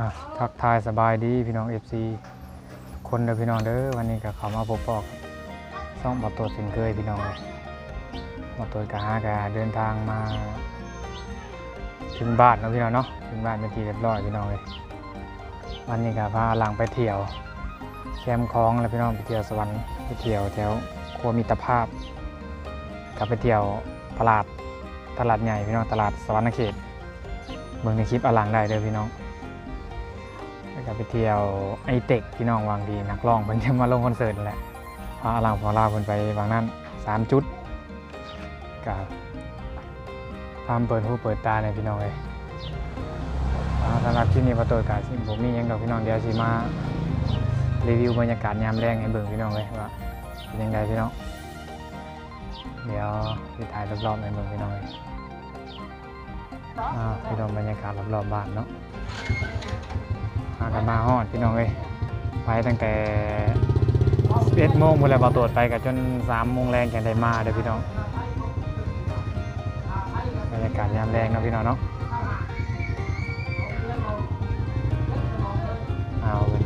อะทักทายสบายดีพี่น้อง FC คนเด้อพี่น้องเด้อวันนี้ก็เข้ามาพบปอกซ่องบอตัวสินเคยพี่น้องเลยบอตัวกะหากะเดินทางมา ถึงบ้านเนาะพี่น้องเนาะถึงบ้านเป็นทีเรียบร้อยพี่น้องเลยวันนี้ก็พาหลังไปเที่ยวแคมคลองแล้วพี่น้องไปเที่ยวสวรรค์ไปเที่ยวแถวครัวมิตรภาพกับไปเที่ยวตลาดตลาดใหญ่พี่น้องตลาดสวรรค์เขตเบิ่งในคลิปอลังได้เด้อพี่น้อง แล้วก็ไปเที่ยวไอเต็กพี่น้องวางดีนักร้องเพิ่นจะมาลงคอนเสิร์ตแหละพาอลังพอลาเพิ่นไปวางนั้นสามจุดกับตามเปิดหูเปิดตาในพี่น้องเลยสำหรับที่นี่ประตูกาสิผมมียังดอกพี่น้องเดียวสิมารีวิวบรรยากาศยามแรงให้เบิ่งพี่น้องเลยว่าเป็นยังไงพี่น้องเดี๋ยวพี่ถ่ายรอบๆให้เบิ่งพี่น้องเลยพี่น้องบรรยากาศรอบๆบ้านเนาะ กันมาฮอดพี่น้องเอ้ยไปตั้งแต่11โมงเวลาบาตรวจไปกับจน3โมงแรงแกงได้มาเด้อพี่น้องบรรยากาศยามแรงเนาะพี่น้องเนาะเอาเป็น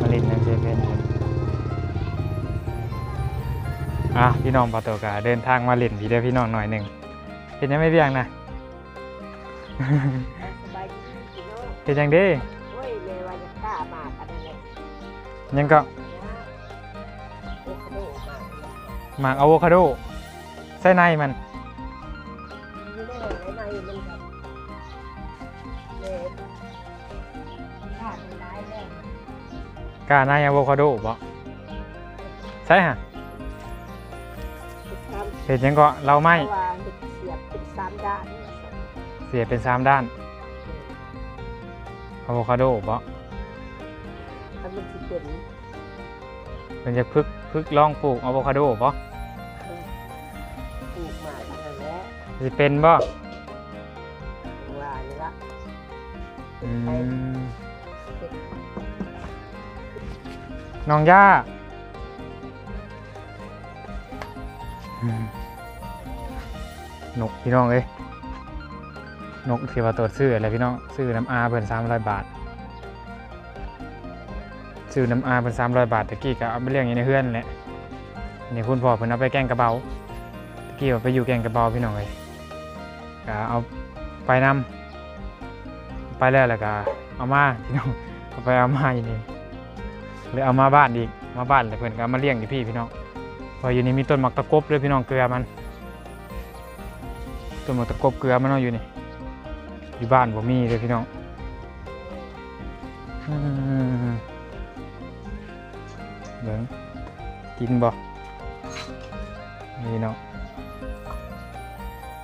มาลินนังเซเว่นเป็นอะพี่น้องบาตรวจกเดินทางมาลินพี่เด้อพี่น้องหน่อยหนึ่งเห็นยังไม่เรียงนะสบายดีพี่น้องเห็นยังด้ ยังก็หมากอะโวคาโดไส้ในมันไม่ได้ในมันแบบเลยขานร้ายแล้วกาในอะโวคาโดบ่ใช่ฮะติดทำเห็นยังก็เราไม่เสียเป็นสามด้านเสียเป็นสามด้านอะโวคาโดบ่ มันจะเป็นมันจะพึกพึกลองปลูกอะโวคาโดบ่ปลูกมาแล้วนั่นแหละสิเป็นบ่ว่านี่ละอืมเป็นน้องย่าอืมนกพี่น้องเอ้ยนกที่ว่าตัวซื้ออะไรพี่น้องซื้อน้ำอาเพิ่นสามร้อยบาท ซื้อน้ำอาเพิ่นสามร้อยบาทตะกี้ก็เอาไปเลี้ยงอยู่ในเฮือนแหละนี่คุณพ่อเพิ่นเอาไปแกงกระเบาตะกี้ว่าไปอยู่แกงกระเบาพี่น้องเอ้ยก็เอาไปนำไปแล้วแล้วก็เอามาพี่น้องเอาไปเอามาอยู่นี่หรือเอามาบ้านอีกมาบ้านแล้วเพิ่นก็มาเลี้ยงที่พี่พี่น้องพออยู่นี่มีต้นหมักตะกบด้วยพี่น้องเกลือมันต้นหมักตะกบเกลือมันเนาอยู่นี่อยู่บ้านผมมีเลยพี่น้องอืม เบิ่งกินบ่นี่เนาะ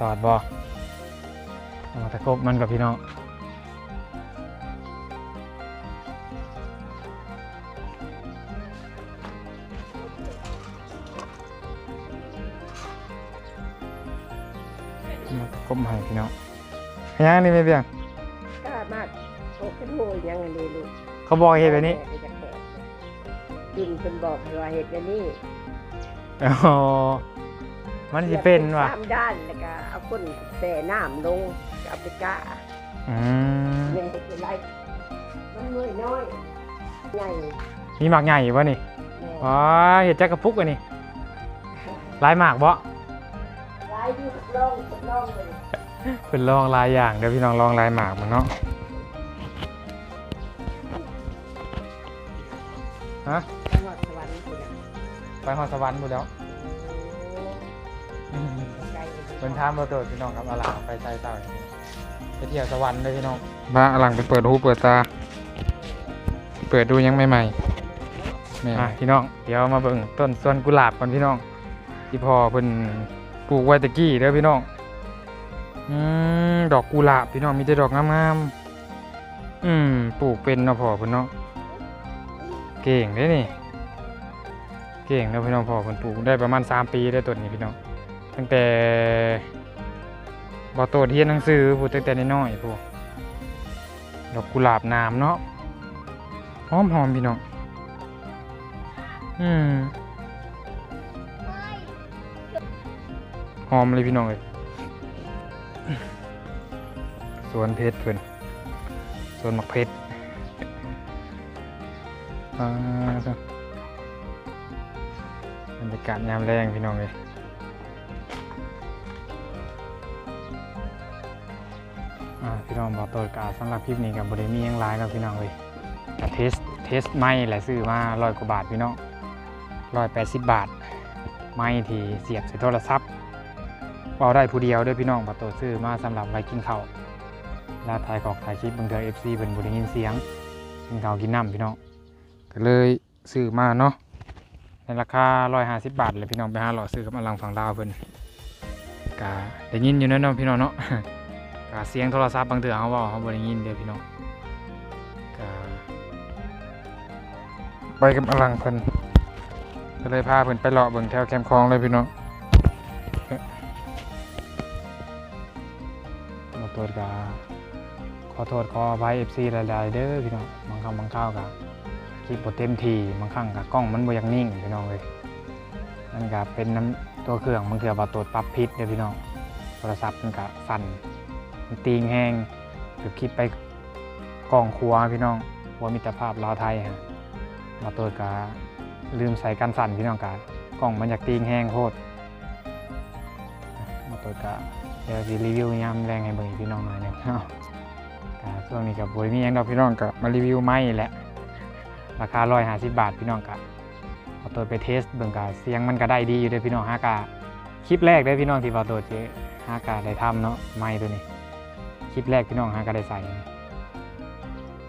ตอดบ่เอามาตะกบมันกับพี่น้องเอามาตะกบมาให้พี่น้องเฮ็ดยังนี่ไม่เบี้ยงกล้ามากโอ้ขึ้นโหยยังไงดีลูกเขาบอกให้เฮ็ดแบบนี้ ดินเพิ่นบอกให้ว่าเห็ดแบบนี้อ๋อมันสิเป็นว่ะสามด้านแล้วก็เอาก้นแส่น้ำลงก็เอาไปกะอืมเงินเห็ดเป็นไรมันน้อยน้อยใหญ่มีหมากใหญ่อยู่ป่ะนี่แม่อ๋อเห็ดจักกระปุกอันนี้ลายหมากบ่ลายที่ลองทดลองเลยเป็นลองลายอย่างเดี๋ยวพี่น้องลองลายหมากมันเนาะฮะ ไปหอดสวรรค์หมดแล้วโอ้ไกลเป็นทางมาเกิดพี่น้องครับอลังไปใส่เต่าไปเที่ยวสวรรค์เลยพี่น้องบ้าอลังไปเปิดหูเปิดตา เปิดดูยังใหม่ๆแม่พี่น้อง เดี๋ยวมาเบิ่งต้นสวนกุหลาบก่อนพี่น้อง ที่พ่อเพิ่นปลูกไว้ตะกี้เด้อพี่น้องอืมดอกกุหลาบพี่น้องมีแต่ดอกงามๆอืมปลูกเป็นเนาะพ่อเพิ่นเนาะเก่งเด้นี่เก่งเนะพี่น้องพ่อเพิ่นปลูกได้ประมาณ 3 ปีได้ต้นนี้พี่น้อง ตั้งแต่บอโตเทียนหนังสือพูดตั้งแต่น้อยๆพูดดอกกุหลาบน้ำเนาะหอมหอมๆพี่น้อง อืมหอมเลยพี่น้องเลยสวนเพชรเพิ่นสวนหมักเพชรอ่าครับ รรยากาศยามแรงพี่น้องเลยพี่น้องบอกตัวกาสำหรับคลิปนี้กับบริมียังหลายแล้วพี่น้องเลยก็เทสเทสไม่แหละซื้อมาร้อยกว่าบาทพี่น้องร้อยแปดสิบบาท ไม่ที่เสียบใส่โทรศัพท์เอาได้ผู้เดียวด้วยพี่น้องบัตโตซื้อมาสำหรับไว้กินข้าวลาถ่ายกอกถ่ายคลิปบางเทือเอฟซีเป็นบริยินเสียงกินข้าวกินน้ำพี่น้องก็เลยซื้อมาเนาะ ราคา150บาทเลยพี่น้องไปหาหล่อซื้อกับอลังฝั่งลาวเพิ่นกะได้ยินอยู่นาะเนาะพี่น้องเนาะกะเสียงโทรศัพท์บางเทือเขาเว่าเขาบ่ได้ยินเด้อพี่น้องกะไปกับอลังเพิ่นก็เลยพาเพิ่นไปเลาะเบิ่งแถวแคมคลองเลยพี่น้องมาตรวจกาขอโทษขออภัย FC หลายๆเด้อพี่น้องบางคำบางข้าวกะ คลิปบ่เต็มทีบางครั้งกะกล้องมันบ่ยังนิ่งพี่น้องเลยมันก็เป็นน้ำตัวเครื่องบางเทื่อบ่ตรวจปรับพิษเด้อพี่น้องโทรศัพท์มันก็สั่นมันตีงแห้งหรือคลิปไปกล้องครัวพี่น้องครัวมิตรภาพลาวไทยฮะมาตรวจกาลืมใส่กันสั่นพี่น้องกากล้องมันอยากตีงแห้งโคตรมาตัวกะเดี๋ยวสิรีวิวยามแรงให้เบิ่งพี่น้องหน่อยหนึงเนาะช่วงนี้กับบริมีหยังดอกพี่น้องกะมารีวิวไม้แหละ ราคาร้อยห้าสิบบาทพี่น้องกะเอาตัวไปเทสเบิ่งกะเสียงมันก็ได้ดีอยู่เด้อพี่น้องฮากาคลิปแรกได้พี่น้องที่ว่าตัวเจ๊ฮากาได้ทำเนาะไม้ตัวนี้คลิปแรกพี่น้องฮากาได้ใส่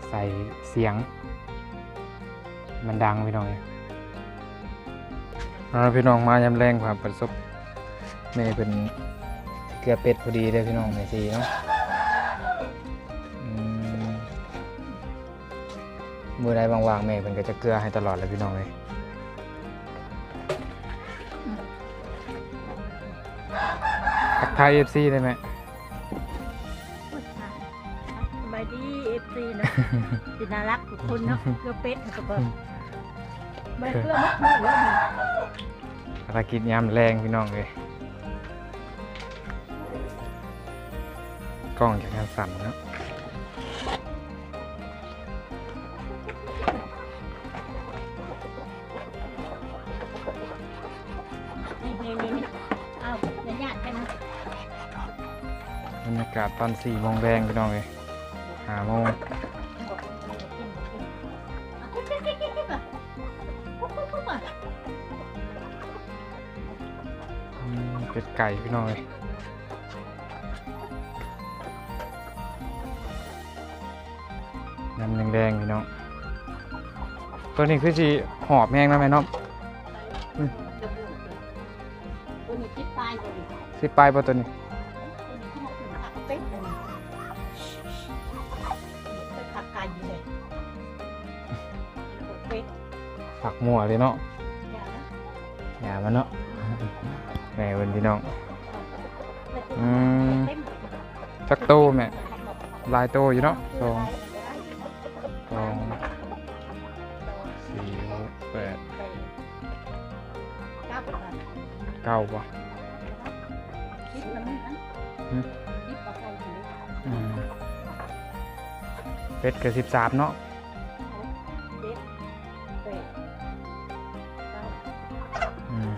ใส่เสียง มันดังพี่น้องเลยอ่าพี่น้องมายำแรงความประสบเมย์เป็นเกลือเป็ดพอดีเลยพี่น้องเมสีเนาะ มือใดว่างๆเมย์เป็นก็จะเกลือให้ตลอดเลยพี่น้องเลยทักทายเอฟซีได้ไหมสบายดีเอฟซีเนาะสิน่ารักทุกคนเนาะเกลือเป็ดแล้วก็แบบไม่เกลือมัดมือแล้วนี่ภารกิจยามแรงพี่น้องเลยกล้องจากงานสั่นเนาะ นี่นี่นี่นี่เอาอย่าญาติกันนะบรรยากาศตอนสี่โมงแรงพี่น้องเลยหาโมงอืมเป็ดไก่พี่น้องเลยน้ำแดงๆพี่น้องตัวนี้คือจีหอบแห้งนะแม่เน้องตัว นี้คิดตายตัวนี้สิปลายปะตัวนี้ตัวนี้ที่มาถึงหักเป็ดเลยเป็ดขักไก่เลยเป็ดผักมั่วเลยเนาะอย่านะอย่ามันเนาะแม่เวนพี่น้องอืมจักโตแม่ลายโตอยู่เนาะสองสองสี่หกแปดเก้าปะอืมอืม เป็ดกับสิบสามเนาะอืม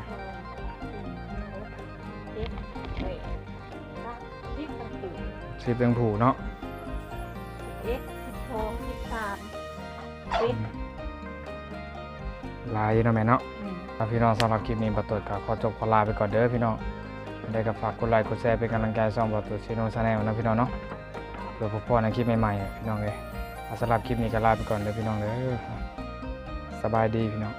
สิบเตียงผูเนาะลายอยู่เนาะแม่เนาะครับพี่น้องสำหรับคลิปนี้บัตรก็ขอจบขอลาไปก่อนเด้อพี่น้อง ได้ก็ฝากกดไลค์กดแชร์เป็นกำลังใจส่องบัตรชิโนชาแนลนะพี่น้องเนาะเพื่อพบพ่อในคลิปใหม่ๆพี่น้องเลยเอาสำหรับคลิปนี้ก็ลาไปก่อนเลยพี่น้องเลยสบายดีพี่น้อง